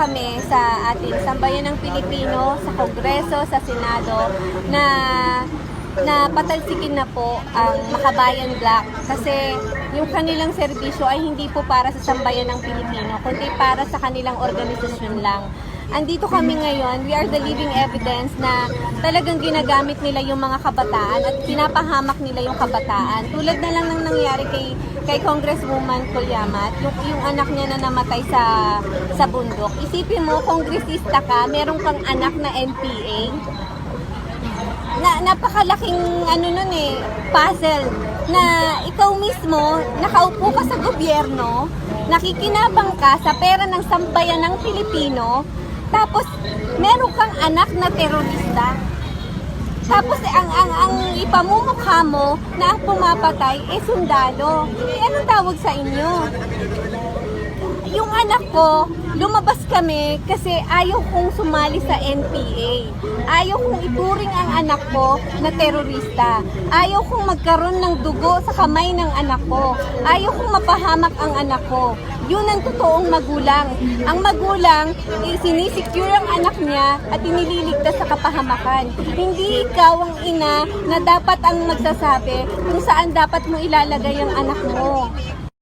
kami sa ating sambayan ng Pilipino, sa Kongreso, sa Senado, na na patalsikin na po ang Makabayan Black kasi yung kanilang serbisyo ay hindi po para sa sambayan ng Pilipino, kundi para sa kanilang organisasyon lang. Andito kami ngayon, we are the living evidence na talagang ginagamit nila yung mga kabataan at pinapahamak nila yung kabataan. Tulad na lang ng nangyari kay kay Congresswoman Colyamat, yung, yung anak niya na namatay sa sa bundok. Isipin mo, kongresista ka, meron kang anak na NPA, na napakalaking ano nun eh, puzzle na ikaw mismo nakaupo ka sa gobyerno, nakikinabang ka sa pera ng sambayan ng Pilipino, tapos meron kang anak na terorista. Tapos eh, ang ang ang ipamumukha mo na ang pumapatay eh sundalo. Eh anong tawag sa inyo? yung anak ko, lumabas kami kasi ayaw kong sumali sa NPA. Ayaw kong ituring ang anak ko na terorista. Ayaw kong magkaroon ng dugo sa kamay ng anak ko. Ayaw kong mapahamak ang anak ko. Yun ang totoong magulang. Ang magulang, eh, sinisecure ang anak niya at inililigtas sa kapahamakan. Hindi ikaw ang ina na dapat ang magsasabi kung saan dapat mo ilalagay ang anak mo.